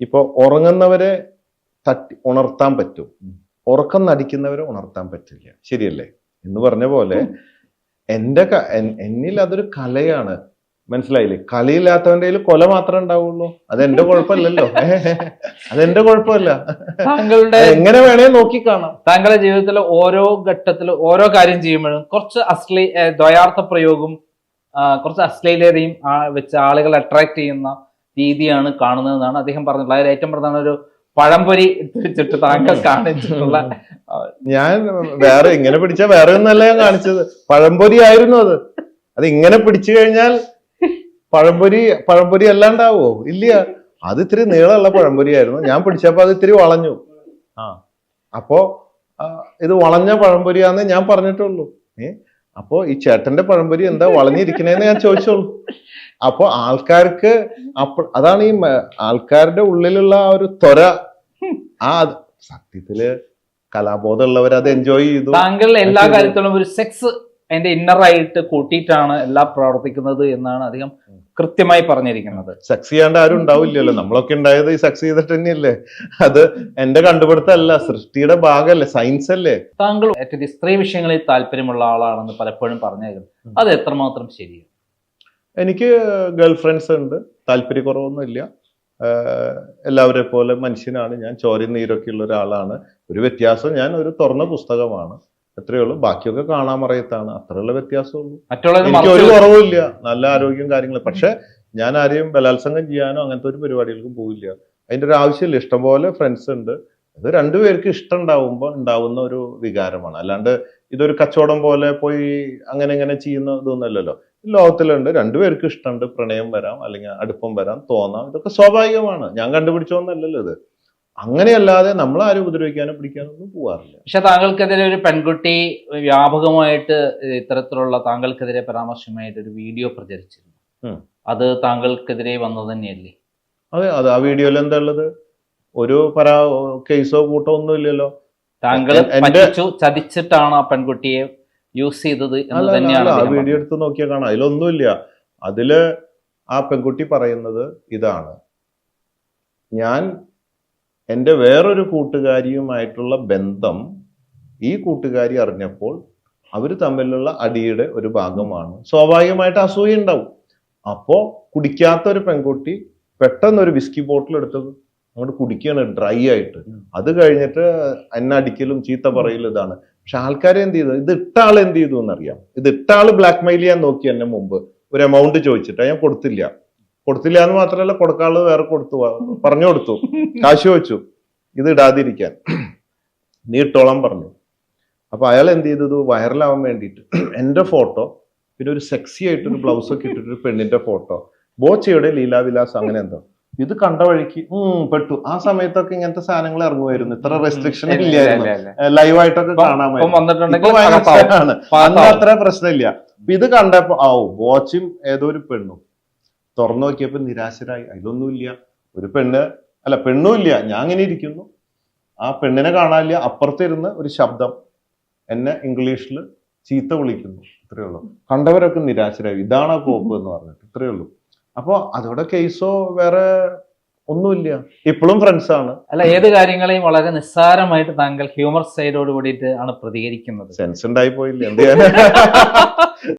ഇപ്പൊ ഉറങ്ങുന്നവരെ തട്ടി ഉണർത്താൻ പറ്റും. ഉറക്കം നടിക്കുന്നവരെ ഉണർത്താൻ പറ്റില്ല. ശരിയല്ലേ? എന്ന് പറഞ്ഞ പോലെ എന്റെ ക- എന്നിൽ അതൊരു കലയാണ്. മനസ്സിലായില്ലേ? കലയില്ലാത്തവന്റെ കയ്യിൽ കൊല മാത്രമേ ഉണ്ടാവുള്ളൂ. അതെന്റെ കുഴപ്പമില്ലല്ലോ. അതെന്റെ കുഴപ്പമില്ല. താങ്കളുടെ എങ്ങനെ വേണേ നോക്കി കാണാം. താങ്കളുടെ ജീവിതത്തിലെ ഓരോ ഘട്ടത്തിലും ഓരോ കാര്യം ചെയ്യുമ്പോഴും കുറച്ച് അശ്ലീ ദ്വയാർത്ഥ പ്രയോഗം കുറച്ച് അശ്ലീലതയും വെച്ച് ആളുകളെ അട്രാക്ട് ചെയ്യുന്ന രീതിയാണ് കാണുന്നതെന്നാണ് അദ്ദേഹം പറഞ്ഞത് അതിൽ ഏറ്റവും പ്രധാന ഒരു പഴംപൊരി ചുറ്റു താങ്കൾ കാണിച്ചിട്ടുള്ള ഞാൻ വേറെ ഇങ്ങനെ പിടിച്ച വേറെ ഒന്നല്ല ഞാൻ കാണിച്ചത്. പഴംപൊരി ആയിരുന്നു അത്. അത് ഇങ്ങനെ പിടിച്ചു കഴിഞ്ഞാൽ പഴംപൊരി പഴംപൊരി അല്ലാണ്ടാവോ? ഇല്ല. അത് ഇത്തിരി നീളമുള്ള പഴംപൊരി ആയിരുന്നു. ഞാൻ പിടിച്ചപ്പോ അത് ഇത്തിരി വളഞ്ഞു. ആ. അപ്പോ ഇത് വളഞ്ഞ പഴംപൊരിയാന്ന് ഞാൻ പറഞ്ഞിട്ടുള്ളൂ. ഏ? അപ്പോ ഈ ചേട്ടന്റെ പഴംപൊരി എന്താ വളഞ്ഞിരിക്കണേന്ന് ഞാൻ ചോദിച്ചോളൂ. അപ്പൊ ആൾക്കാർക്ക് അപ്പ അതാണ് ഈ ആൾക്കാരുടെ ഉള്ളിലുള്ള ആ ഒരു ത്വര. ആ സത്യത്തിൽ കലാബോധമുള്ളവർ അത് എൻജോയ് ചെയ്തു. താങ്കൾ എല്ലാ കാര്യത്തോളം കാര്യത്തിലും ഒരു സെക്സ് അതിന്റെ ഇന്നറായിട്ട് കൂട്ടിയിട്ടാണ് എല്ലാം പ്രവർത്തിക്കുന്നത് എന്നാണ് അദ്ദേഹം കൃത്യമായി പറഞ്ഞിരിക്കുന്നത്. സക്സസ് ചെയ്യാണ്ട് ആരും ഉണ്ടാവില്ലല്ലോ. നമ്മളൊക്കെ ഉണ്ടായത് ഈ സക്സ് ചെയ്തിട്ട് തന്നെയല്ലേ? അത് എന്റെ കണ്ടുപിടുത്തമല്ല സൃഷ്ടിയുടെ ഭാഗമല്ലേ സയൻസ് അല്ലേ? താങ്കൾ ഏറ്റവും സ്ത്രീ വിഷയങ്ങളിൽ താല്പര്യമുള്ള ആളാണെന്ന് പലപ്പോഴും പറഞ്ഞായിരുന്നു അത് എത്രമാത്രം ശരിയാണ്? എനിക്ക് ഗേൾ ഫ്രണ്ട്സ് ഉണ്ട്. താല്പര്യക്കുറവൊന്നുമില്ല. ഇല്ല എല്ലാവരെ പോലെ മനുഷ്യനാണ്. ഞാൻ ചോരയും നീരൊക്കെ ഉള്ള ഒരാളാണ്. ഒരു വ്യത്യാസം ഞാൻ ഒരു തുറന്ന പുസ്തകമാണ്. അത്രയേ ഉള്ളൂ. ബാക്കിയൊക്കെ കാണാൻ അറിയത്താണ് അത്രയുള്ള വ്യത്യാസമുള്ളൂ. എനിക്ക് ഒരു കുറവുമില്ല. നല്ല ആരോഗ്യം കാര്യങ്ങൾ പക്ഷെ ഞാൻ ആരെയും ബലാത്സംഗം ചെയ്യാനോ അങ്ങനത്തെ ഒരു പരിപാടികൾക്കും പോവില്ല. അതിന്റെ ഒരു ആവശ്യമില്ല. ഇഷ്ടംപോലെ ഫ്രണ്ട്സ് ഉണ്ട്. അത് രണ്ടുപേർക്ക് ഇഷ്ടം ഉണ്ടാവുമ്പോൾ ഉണ്ടാവുന്ന ഒരു വികാരമാണ്. അല്ലാണ്ട് ഇതൊരു കച്ചവടം പോലെ പോയി അങ്ങനെ ഇങ്ങനെ ചെയ്യുന്ന ഇതൊന്നുമല്ലല്ലോ ലോകത്തിലുണ്ട്. രണ്ടുപേർക്ക് ഇഷ്ടമുണ്ട്. പ്രണയം വരാം. അല്ലെങ്കിൽ അടുപ്പം വരാം. തോന്നാം. ഇതൊക്കെ സ്വാഭാവികമാണ്. ഞാൻ കണ്ടുപിടിച്ചോന്നല്ലല്ലോ ഇത്. അങ്ങനെയല്ലാതെ നമ്മൾ ആരും ഉപദ്രവിക്കാനോ പിടിക്കാനോ ഒന്നും പോവാറില്ല. പക്ഷെ താങ്കൾക്കെതിരെ ഒരു പെൺകുട്ടി വ്യാപകമായിട്ട് ഇത്തരത്തിലുള്ള താങ്കൾക്കെതിരെ പരാമർശമായിട്ട് ഒരു വീഡിയോ പ്രചരിച്ചിരുന്നു. അത് താങ്കൾക്കെതിരെ വന്നത് തന്നെയല്ലേ? അതെ അത് ആ വീഡിയോയിൽ എന്താ ഉള്ളത്? ഒരു പരാ കേസോ കൂട്ടോ ഒന്നും ഇല്ലല്ലോ. താങ്കൾ പറ്റിച്ചു ചതിച്ചിട്ടാണ് ആ പെൺകുട്ടിയെ യൂസ് ചെയ്തത് എന്ന് തന്നെയാണ് ആ വീഡിയോ എടുത്ത് നോക്കിയാൽ കാണാം. അതിലൊന്നുമില്ല അതിൽ ആ പെൺകുട്ടി പറയുന്നത് ഇതാണ്. ഞാൻ എന്റെ വേറൊരു കൂട്ടുകാരിയുമായിട്ടുള്ള ബന്ധം ഈ കൂട്ടുകാരി അറിഞ്ഞപ്പോൾ അവർ തമ്മിലുള്ള അടിയുടെ ഒരു ഭാഗമാണ്. സ്വാഭാവികമായിട്ട് അസൂയ ഉണ്ടാവും. അപ്പോ കുടിക്കാത്ത ഒരു പെൺകുട്ടി പെട്ടെന്ന് ഒരു വിസ്കി ബോട്ടിൽ എടുത്തത് അങ്ങോട്ട് കുടിക്കുകയാണ് ഡ്രൈ ആയിട്ട്. അത് കഴിഞ്ഞിട്ട് എന്നെ അടിക്കലും ചീത്ത പറയലും ഇതാണ്. പക്ഷെ ആൾക്കാരെ എന്ത് ചെയ്തു? ഇത് ഇട്ട ആൾ എന്ത് ചെയ്തു എന്നറിയാം. ഇത് ഇട്ട ആൾ ബ്ലാക്ക് മെയിൽ ചെയ്യാൻ നോക്കി എന്നെ മുമ്പ്. ഒരു എമൗണ്ട് ചോദിച്ചിട്ട്. ഞാൻ കൊടുത്തില്ല. കൊടുത്തില്ല എന്ന് മാത്രമല്ല കൊടുക്കാനുള്ളത് വേറെ കൊടുത്തു. പറഞ്ഞു കൊടുത്തു. കാശ് വെച്ചു ഇത് ഇടാതിരിക്കാൻ. നീ ഇട്ടോളം പറഞ്ഞു. അപ്പൊ അയാൾ എന്ത് ചെയ്തത്? വൈറലാവാൻ വേണ്ടിയിട്ട് എന്റെ ഫോട്ടോ പിന്നെ ഒരു സെക്സി ആയിട്ട് ഒരു ബ്ലൗസ് ഒക്കെ ഇട്ടിട്ടൊരു പെണ്ണിന്റെ ഫോട്ടോ. ബോച്ചയുടെ ലീലാവിലാസ് അങ്ങനെ എന്തോ. ഇത് കണ്ട വഴിക്ക് ഉം പെട്ടു. ആ സമയത്തൊക്കെ ഇങ്ങനത്തെ സാധനങ്ങൾ ഇറങ്ങുമായിരുന്നു. ഇത്ര റെസ്ട്രിക്ഷൻ ഇല്ലായിരുന്നു. ഇല്ല, ഇല്ല. ലൈവായിട്ടൊക്കെ കാണാമായിരുന്നു. അത്ര പ്രശ്നമില്ല. ഇത് കണ്ടപ്പോ ആവും ബോച്ചും ഏതോ ഒരു പെണ്ണും. തുറന്നു നോക്കിയപ്പോൾ നിരാശരായി. അതിലൊന്നുമില്ല. ഒരു പെണ്ണ് അല്ല പെണ്ണുമില്ല. ഞാൻ അങ്ങനെ ഇരിക്കുന്നു. ആ പെണ്ണിനെ കാണാനില്ല. അപ്പുറത്തിരുന്ന് ഒരു ശബ്ദം എന്നെ ഇംഗ്ലീഷിൽ ചീത്ത വിളിക്കുന്നു. ഇത്രയേ ഉള്ളൂ. കണ്ടവരൊക്കെ നിരാശരായി. ഇതാണ് ആ കോപ്പ് എന്ന് പറഞ്ഞിട്ട്. ഇത്രയേ ഉള്ളൂ. അപ്പോൾ അതോടെ കേസോ വേറെ ഒന്നുമില്ല. ഇപ്പോഴും ഫ്രണ്ട്സ് ആണ്. അല്ല ഏത് കാര്യങ്ങളെയും വളരെ നിസ്സാരമായിട്ട് താങ്കൾ ഹ്യൂമർ സൈഡോട് കൂടിയിട്ട് ആണ് പ്രതികരിക്കുന്നത്. സെൻസ് ഉണ്ടായി പോയില്ല? എന്ത്